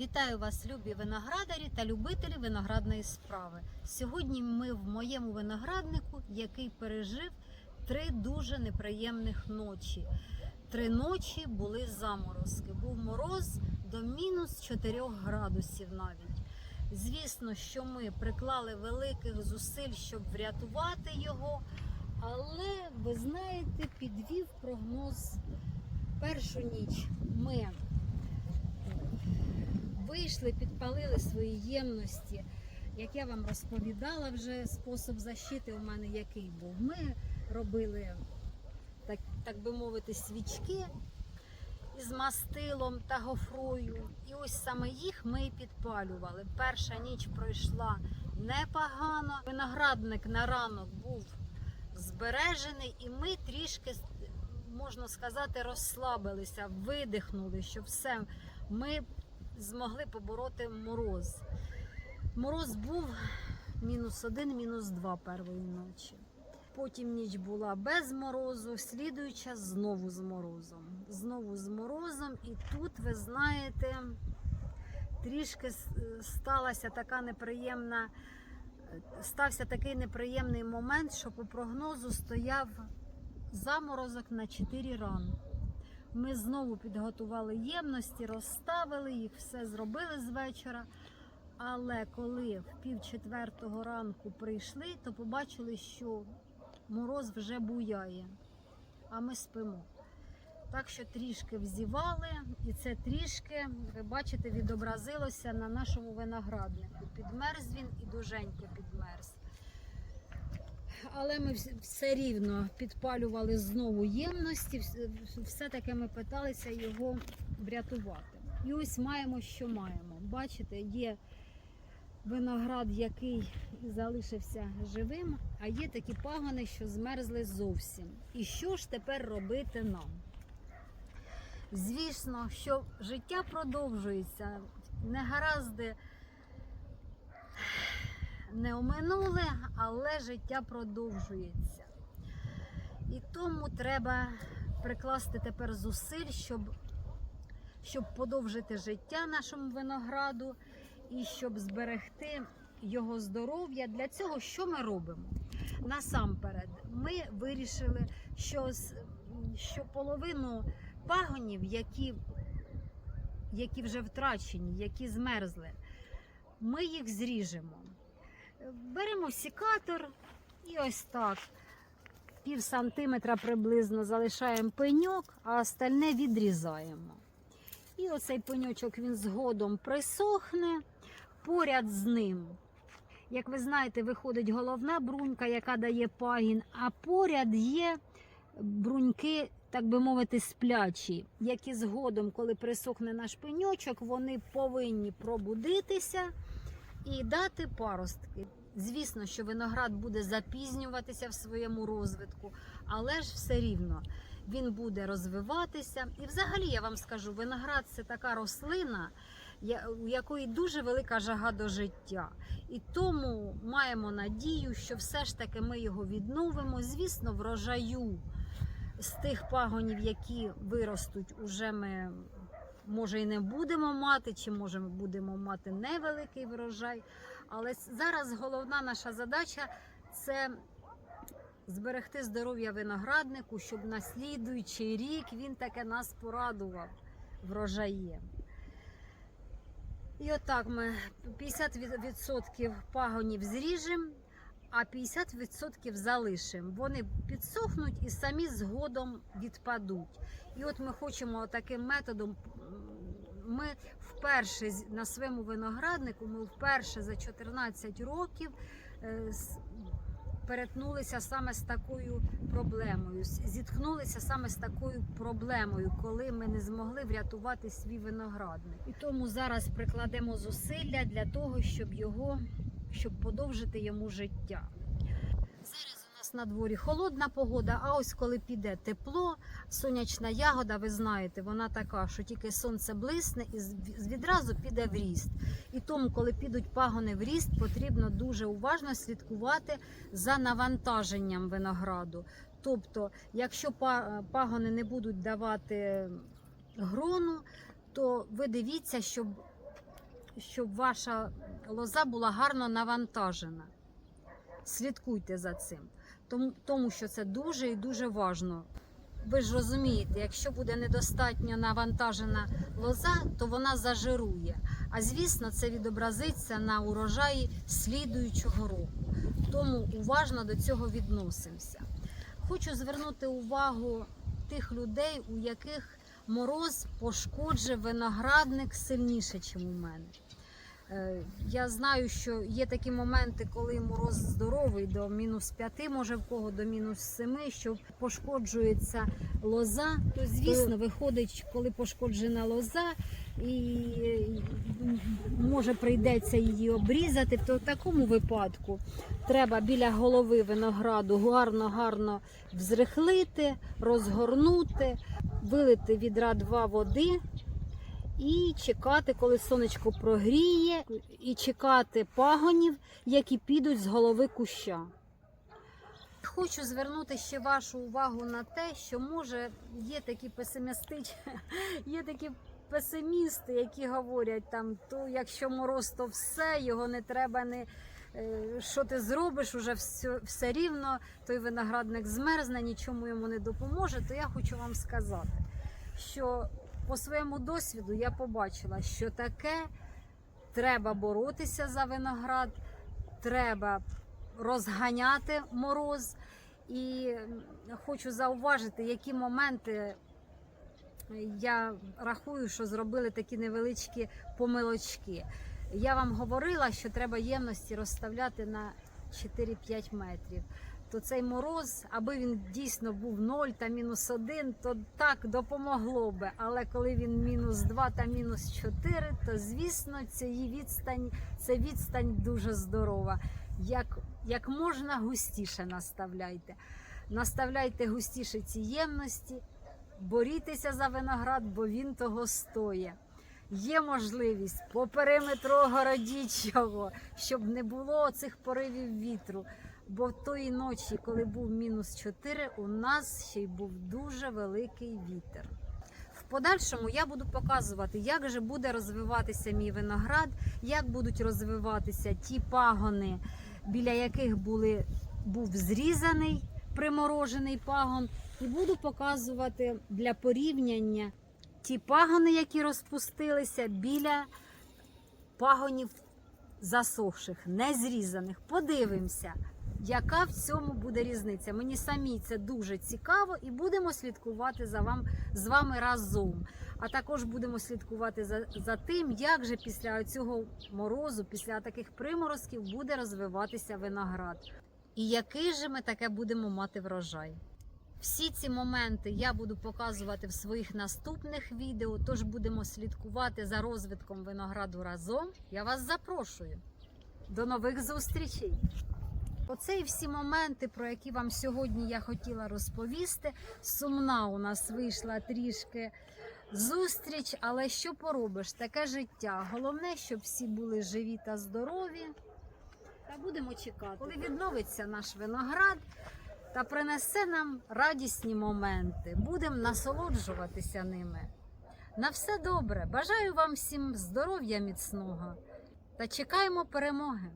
Вітаю вас, любі виноградарі та любителі виноградної справи. Сьогодні ми в моєму винограднику, який пережив три дуже неприємних ночі. Три ночі були заморозки. Був мороз до мінус 4 градусів навіть. Звісно, що ми приклали великих зусиль, щоб врятувати його, але ви знаєте, підвів прогноз першу ніч. Ми вийшли, підпалили свої ємності. Як я вам розповідала, вже спосіб защити у мене який був. Ми робили, так, так би мовити, свічки із мастилом та гофрою. І ось саме їх ми і підпалювали. Перша ніч пройшла непогано. Виноградник на ранок був збережений, і ми трішки, можна сказати, розслабилися, видихнули, що все. Ми змогли побороти мороз. Мороз був мінус один, мінус два першої ночі. Потім ніч була без морозу, слідуюча знову з морозом. Знову з морозом, і тут, ви знаєте, трішки сталася така неприємна, стався такий неприємний момент, що по прогнозу стояв заморозок на 4 ранку. Ми знову підготували ємності, розставили їх, все зробили з вечора. Але коли в пів четвертого ранку прийшли, то побачили, що мороз вже буяє, а ми спимо. Так що трішки взівали, і це трішки, ви бачите, відобразилося на нашому винограднику. Підмерз він і дуженько підмерз. Але ми все рівно підпалювали знову ємності, все-таки ми питалися його врятувати. І ось маємо, що маємо. Бачите, є виноград, який залишився живим, а є такі пагони, що змерзли зовсім. І що ж тепер робити нам? Звісно, що життя продовжується, негаразди не оминули, але життя продовжується. І тому треба прикласти тепер зусиль, щоб, щоб подовжити життя нашому винограду і щоб зберегти його здоров'я. Для цього що ми робимо? Насамперед, ми вирішили, що, що половину пагонів, які, які вже втрачені, які змерзли, ми їх зріжемо. Беремо сікатор і ось так. Пів сантиметра приблизно залишаємо пеньок, а остальне відрізаємо. І оцей пеньочок він згодом присохне поряд з ним. Як ви знаєте, виходить головна брунька, яка дає пагін, а поряд є бруньки, так би мовити, сплячі, які згодом, коли присохне наш пеньочок, вони повинні пробудитися і дати паростки. Звісно, що виноград буде запізнюватися в своєму розвитку, але ж все рівно він буде розвиватися. І взагалі я вам скажу, виноград це така рослина, у якої дуже велика жага до життя. І тому маємо надію, що все ж таки ми його відновимо. Звісно, врожаю з тих пагонів, які виростуть, уже ми. Може і не будемо мати, чи може ми будемо мати невеликий врожай. Але зараз головна наша задача це зберегти здоров'я винограднику, щоб на слідуючий рік він таке нас порадував врожаєм. І отак ми 50% пагонів зріжемо, а 50% залишимо. Вони підсохнуть і самі згодом відпадуть. І от ми хочемо таким методом. Ми вперше на своєму винограднику, ми вперше за 14 років е, перетнулися саме з такою проблемою, зіткнулися саме з такою проблемою, коли ми не змогли врятувати свій виноградник. І тому зараз прикладемо зусилля для того, щоб його щоб подовжити йому життя. Зараз у нас на дворі холодна погода, а ось коли піде тепло, сонячна ягода, ви знаєте, вона така, що тільки сонце блисне і відразу піде в ріст. І тому, коли підуть пагони в ріст, потрібно дуже уважно слідкувати за навантаженням винограду. Тобто, якщо пагони не будуть давати грону, то ви дивіться, щоб щоб ваша лоза була гарно навантажена. Слідкуйте за цим, тому, тому що це дуже і дуже важно. Ви ж розумієте, якщо буде недостатньо навантажена лоза, то вона зажирує. А звісно, це відобразиться на урожаї слідуючого року. Тому уважно до цього відносимося. Хочу звернути увагу тих людей, у яких мороз пошкоджив виноградник сильніше, ніж у мене. Е, Я знаю, що є такі моменти, коли мороз здоровий до мінус 5, може в кого до мінус 7, що пошкоджується лоза. То звісно, виходить, коли пошкоджена лоза, і може прийдеться її обрізати. То в такому випадку треба біля голови винограду гарно-гарно взрихлити, розгорнути, вилити відра два води і чекати, коли сонечко прогріє, і чекати пагонів, які підуть з голови куща. Хочу звернути ще вашу увагу на те, що може є такі песимістичні, є такі песимісти, які говорять там, то якщо мороз, то все, його не треба не. е, Що ти зробиш, уже все, все рівно, той виноградник змерзне, нічому йому не допоможе. То я хочу вам сказати, що по своєму досвіду я побачила, що таке треба боротися за виноград, треба розганяти мороз. І хочу зауважити, які моменти я рахую, що зробили такі невеличкі помилочки. Я вам говорила, що треба ємності розставляти на 4-5 метрів. То цей мороз, аби він дійсно був 0 та мінус 1, то так допомогло би. Але коли він мінус 2 та мінус 4, то звісно, цієї відстань, це відстань дуже здорова. Як, як можна густіше наставляйте. Наставляйте густіше ці ємності, борітеся за виноград, бо він того стоє. Є можливість по периметру огородіть його, щоб не було цих поривів вітру. Бо тої ночі, коли був мінус 4, у нас ще й був дуже великий вітер. В подальшому я буду показувати, як же буде розвиватися мій виноград, як будуть розвиватися ті пагони, біля яких були, був зрізаний приморожений пагон, і буду показувати для порівняння ті пагони, які розпустилися біля пагонів засохших, не зрізаних. Подивимося, яка в цьому буде різниця. Мені самій це дуже цікаво, і будемо слідкувати за вам з вами разом. А також будемо слідкувати за, за тим, як же після цього морозу, після таких приморозків буде розвиватися виноград. І який же ми таке будемо мати врожай. Всі ці моменти я буду показувати в своїх наступних відео, тож будемо слідкувати за розвитком винограду разом. Я вас запрошую. До нових зустрічей! Оце і всі моменти, про які вам сьогодні я хотіла розповісти. Сумна у нас вийшла трішки зустріч, але що поробиш? Таке життя. Головне, щоб всі були живі та здорові. Та будемо чекати, коли відновиться наш виноград та принесе нам радісні моменти. Будемо насолоджуватися ними. На все добре. Бажаю вам всім здоров'я міцного та чекаємо перемоги.